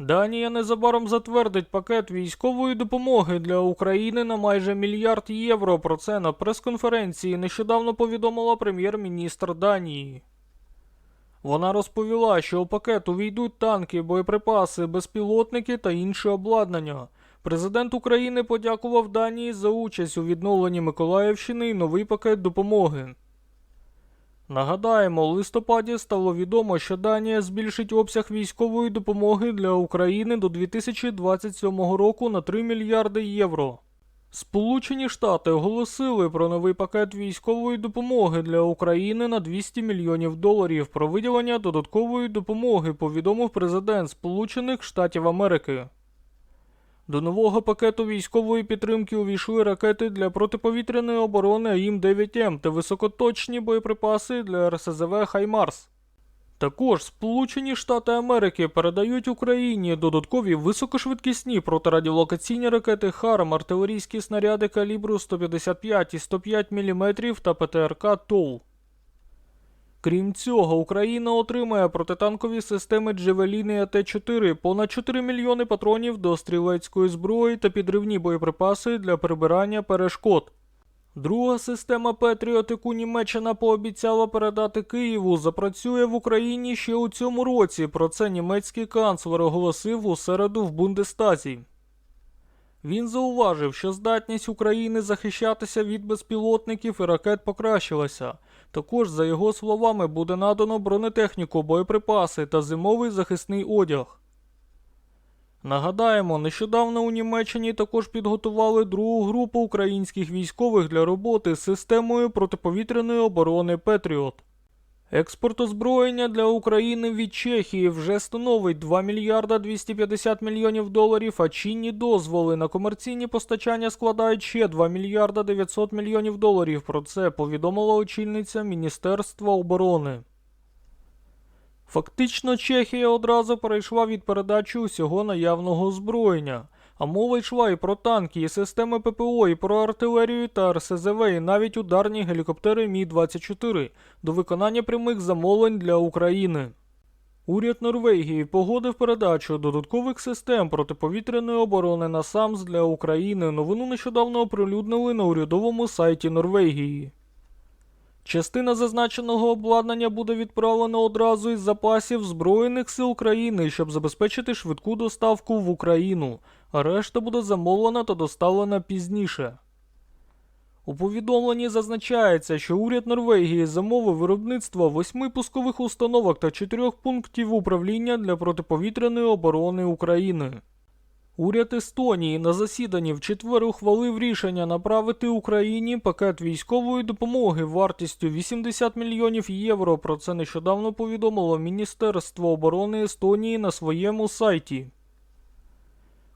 Данія незабаром затвердить пакет військової допомоги для України на майже мільярд євро. Про це на прес-конференції нещодавно повідомила прем'єр-міністр Данії. Вона розповіла, що у пакет увійдуть танки, боєприпаси, безпілотники та інше обладнання. Президент України подякував Данії за участь у відновленні Миколаївщини і новий пакет допомоги. Нагадаємо, у листопаді стало відомо, що Данія збільшить обсяг військової допомоги для України до 2027 року на 3 мільярди євро. Сполучені Штати оголосили про новий пакет військової допомоги для України на 200 мільйонів доларів про виділення додаткової допомоги, повідомив президент Сполучених Штатів Америки. До нового пакету військової підтримки увійшли ракети для протиповітряної оборони АІМ-9М та високоточні боєприпаси для РСЗВ Хаймарс. Також Сполучені Штати Америки передають Україні додаткові високошвидкісні протирадіолокаційні ракети ХАРМ, артилерійські снаряди калібру 155 і 105 мм та ПТРК ТОУ. Крім цього, Україна отримає протитанкові системи Джевеліни АТ-4, понад 4 мільйони патронів до стрілецької зброї та підривні боєприпаси для прибирання перешкод. Друга система Петріот, яку Німеччина пообіцяла передати Києву, запрацює в Україні ще у цьому році. Про це німецький канцлер оголосив у середу в Бундестазі. Він зауважив, що здатність України захищатися від безпілотників і ракет покращилася. Також, за його словами, буде надано бронетехніку, боєприпаси та зимовий захисний одяг. Нагадаємо, нещодавно у Німеччині також підготували другу групу українських військових для роботи з системою протиповітряної оборони Петріот. Експорт озброєння для України від Чехії вже становить 2 мільярда 250 мільйонів доларів, а чинні дозволи на комерційні постачання складають ще 2 мільярда 900 мільйонів доларів. Про це повідомила очільниця Міністерства оборони. Фактично, Чехія одразу перейшла від передачі усього наявного озброєння. А мова йшла і про танки, і системи ППО, і про артилерію та РСЗВ, і навіть ударні гелікоптери Мі-24 до виконання прямих замовлень для України. Уряд Норвегії погодив передачу додаткових систем протиповітряної оборони на САМС для України. Новину нещодавно оприлюднили на урядовому сайті Норвегії. Частина зазначеного обладнання буде відправлена одразу із запасів Збройних сил країни, щоб забезпечити швидку доставку в Україну, решта буде замовлена та доставлена пізніше. У повідомленні зазначається, що уряд Норвегії замовив виробництво восьми пускових установок та чотирьох пунктів управління для протиповітряної оборони України. Уряд Естонії на засіданні в четвер ухвалив рішення направити Україні пакет військової допомоги вартістю 80 мільйонів євро. Про це нещодавно повідомило Міністерство оборони Естонії на своєму сайті.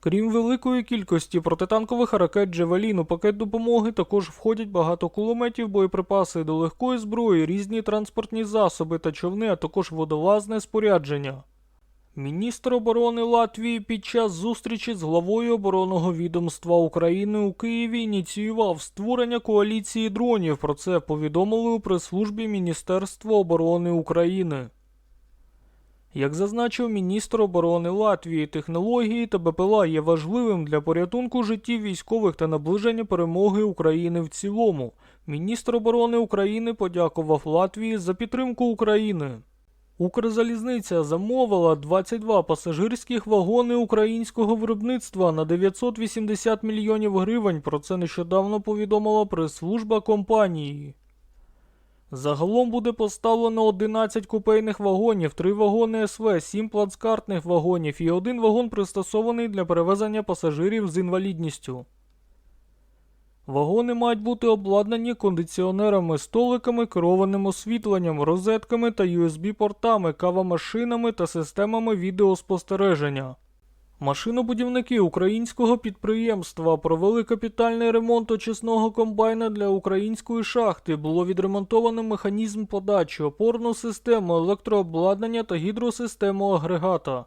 Крім великої кількості протитанкових ракет Джевелін, у пакет допомоги також входять багато кулеметів, боєприпаси до легкої зброї, різні транспортні засоби та човни, а також водолазне спорядження. Міністр оборони Латвії під час зустрічі з главою оборонного відомства України у Києві ініціював створення коаліції дронів. Про це повідомили у прес-службі Міністерства оборони України. Як зазначив міністр оборони Латвії, технології та БПЛА є важливим для порятунку життів військових та наближення перемоги України в цілому. Міністр оборони України подякував Латвії за підтримку України. Укрзалізниця замовила 22 пасажирських вагони українського виробництва на 980 мільйонів гривень. Про це нещодавно повідомила прес-служба компанії. Загалом буде поставлено 11 купейних вагонів, 3 вагони СВ, 7 плацкартних вагонів і один вагон пристосований для перевезення пасажирів з інвалідністю. Вагони мають бути обладнані кондиціонерами, столиками, керованим освітленням, розетками та USB-портами, кавомашинами та системами відеоспостереження. Машинобудівники українського підприємства провели капітальний ремонт очисного комбайна для української шахти. Було відремонтовано механізм подачі, опорну систему, електрообладнання та гідросистему агрегата.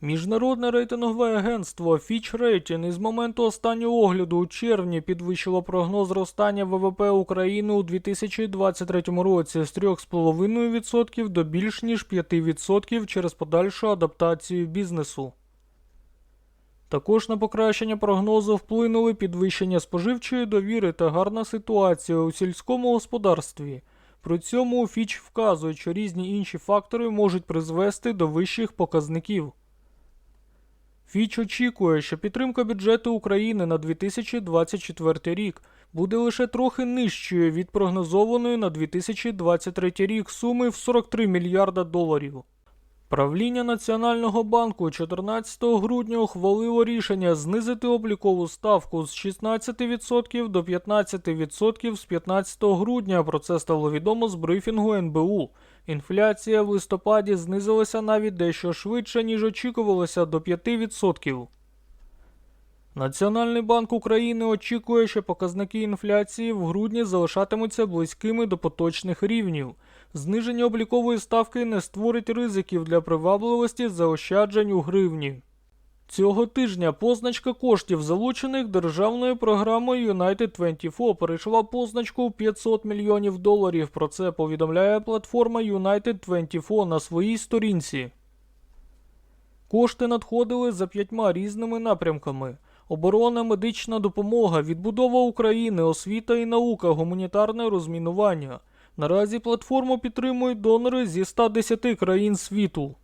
Міжнародне рейтингове агентство Fitch Rating із моменту останнього огляду у червні підвищило прогноз зростання ВВП України у 2023 році з 3,5% до більш ніж 5% через подальшу адаптацію бізнесу. Також на покращення прогнозу вплинули підвищення споживчої довіри та гарна ситуація у сільському господарстві. При цьому Фіч вказує, що різні інші фактори можуть призвести до вищих показників. Фіч очікує, що підтримка бюджету України на 2024 рік буде лише трохи нижчою від прогнозованої на 2023 рік суми в 43 мільярда доларів. Правління Національного банку 14 грудня ухвалило рішення знизити облікову ставку з 16% до 15% з 15 грудня. Про це стало відомо з брифінгу НБУ. Інфляція в листопаді знизилася навіть дещо швидше, ніж очікувалося, до 5%. Національний банк України очікує, що показники інфляції в грудні залишатимуться близькими до поточних рівнів. Зниження облікової ставки не створить ризиків для привабливості заощаджень у гривні. Цього тижня позначка коштів, залучених державною програмою United 24, перейшла позначку 500 мільйонів доларів. Про це повідомляє платформа United 24 на своїй сторінці. Кошти надходили за п'ятьма різними напрямками: оборона, медична допомога, відбудова України, освіта і наука, гуманітарне розмінування. Наразі платформу підтримують донори зі 110 країн світу.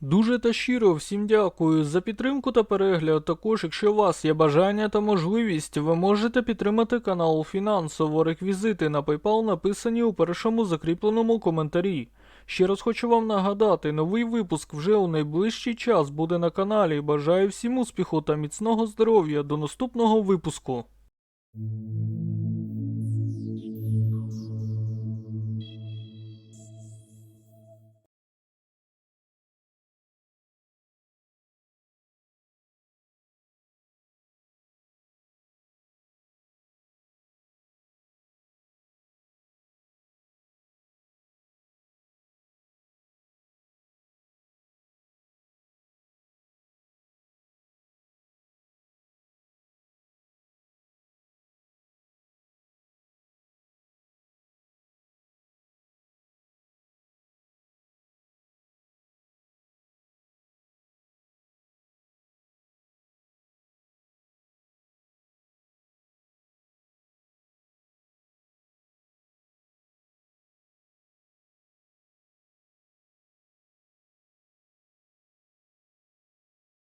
Дуже та щиро всім дякую за підтримку та перегляд. Також, якщо у вас є бажання та можливість, ви можете підтримати канал фінансово. Реквізити на PayPal написані у першому закріпленому коментарі. Ще раз хочу вам нагадати, новий випуск вже у найближчий час буде на каналі. Бажаю всім успіху та міцного здоров'я. До наступного випуску.